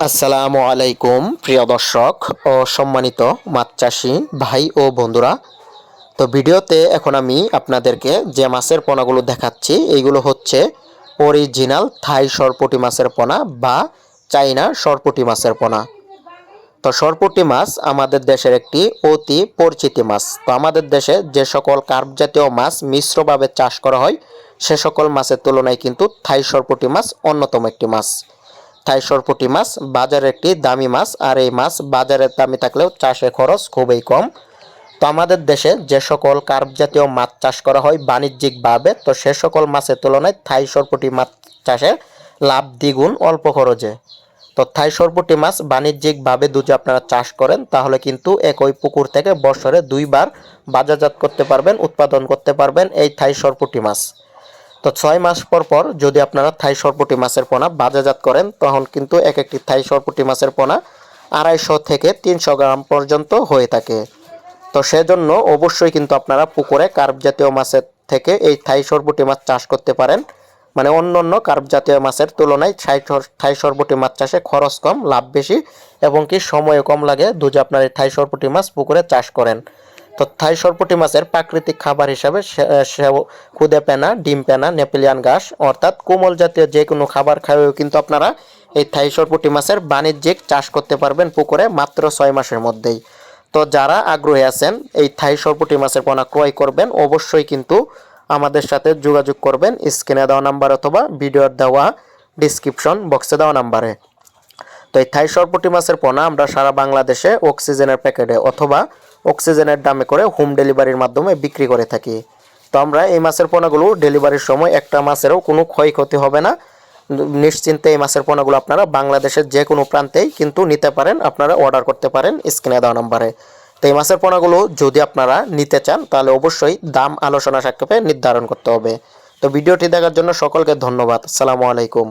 আসসালামু আলাইকুম, প্রিয় দর্শক ও সম্মানিত মাছ চাষি ভাই ও বন্ধুরা। তো ভিডিওতে এখন আমি আপনাদেরকে যে মাছের পোনাগুলো দেখাচ্ছি এইগুলো হচ্ছে অরিজিনাল থাই সরপুটি মাছের পোনা বা চাইনা সরপুটি মাছের পোনা। তো সরপুটি মাছ আমাদের দেশের একটি অতি পরিচিতি মাছ। তো আমাদের দেশে যে সকল কার্প জাতীয় মাছ মিশ্রভাবে চাষ করা হয়, সে সকল মাছের তুলনায় কিন্তু থাই সরপুটি মাছ অন্যতম একটি মাছ। থাই সরপুটি মাছ বাজারে একটি দামি মাছ, আর এই মাছ বাজারে দামি থাকলেও চাষে খরচ খুবই কম। তো আমাদের দেশে যে সকল কার্প জাতীয় মাছ চাষ করা হয় বাণিজ্যিকভাবে, তো সে সকল মাছের তুলনায় থাই সরপুটি মাছ চাষে লাভ দ্বিগুণ অল্প খরচে। তো থাই সরপুটি মাছ বাণিজ্যিকভাবে যদি আপনারা চাষ করেন, তাহলে কিন্তু একই পুকুর থেকে বছরে দুইবার বাজারজাত করতে পারবেন, উৎপাদন করতে পারবেন এই থাই সরপুটি মাছ। তো ছয় মাস পর পর যদি আপনারা থাই সরপুটি মাছের পোনা বাজারজাত করেন, তখন কিন্তু এক একটি থাই সরপুটি মাছের পোনা আড়াইশো থেকে তিনশো গ্রাম পর্যন্ত হয়ে থাকে। তো সেজন্য অবশ্যই কিন্তু আপনারা পুকুরে কার্প জাতীয় মাছের থেকে এই থাই সরপুটি মাছ চাষ করতে পারেন। মানে অন্য অন্য কার্প জাতীয় মাছের তুলনায় থাই সর- থাই সরপুটি মাছ চাষে খরচ কম, লাভ বেশি এবং কি সময়ও কম লাগে যদি আপনার এই থাই সরপুটি মাছ পুকুরে চাষ করেন। তো থাই সরপুটি মাছের প্রাকৃতিক খাবার হিসাবে খুদে পেনা, ডিম পেনা, নেপিলিয়ান ঘাস, অর্থাৎ কোমল জাতীয় যে কোনো খাবার খাওয়াও কিন্তু আপনারা এই থাই সরপুটি মাছের বাণিজ্যিক চাষ করতে পারবেন পুকুরে মাত্র ছয় মাসের মধ্যেই। তো যারা আগ্রহী আছেন এই থাই সরপুটি মাছের পোনা ক্রয় করবেন, অবশ্যই কিন্তু আমাদের সাথে যোগাযোগ করবেন। স্ক্রিনে দেওয়া নাম্বার অথবা ভিডিওর দেওয়া ডিসক্রিপশন বক্সে দেওয়া নাম্বারে। তো এই থাই সরপুটি মাছের পোনা আমরা সারা বাংলাদেশে অক্সিজেনের প্যাকেটে অথবা অক্সিজেনের দামে করে হোম ডেলিভারির মাধ্যমে বিক্রি করে থাকি। তো আমরা এই মাছের পোনাগুলো ডেলিভারির সময় একটা মাছেরও কোনো ক্ষয়ক্ষতি হবে না। নিশ্চিন্তে এই মাছের পোনাগুলো আপনারা বাংলাদেশের যে কোনো প্রান্তেই কিন্তু নিতে পারেন, আপনারা অর্ডার করতে পারেন স্ক্রিনে দেওয়া নাম্বারে। তো এই মাছের পোনাগুলো যদি আপনারা নিতে চান, তাহলে অবশ্যই দাম, আলোচনা সাক্ষেপে নির্ধারণ করতে হবে। তো ভিডিওটি দেখার জন্য সকলকে ধন্যবাদ। সালামু আলাইকুম।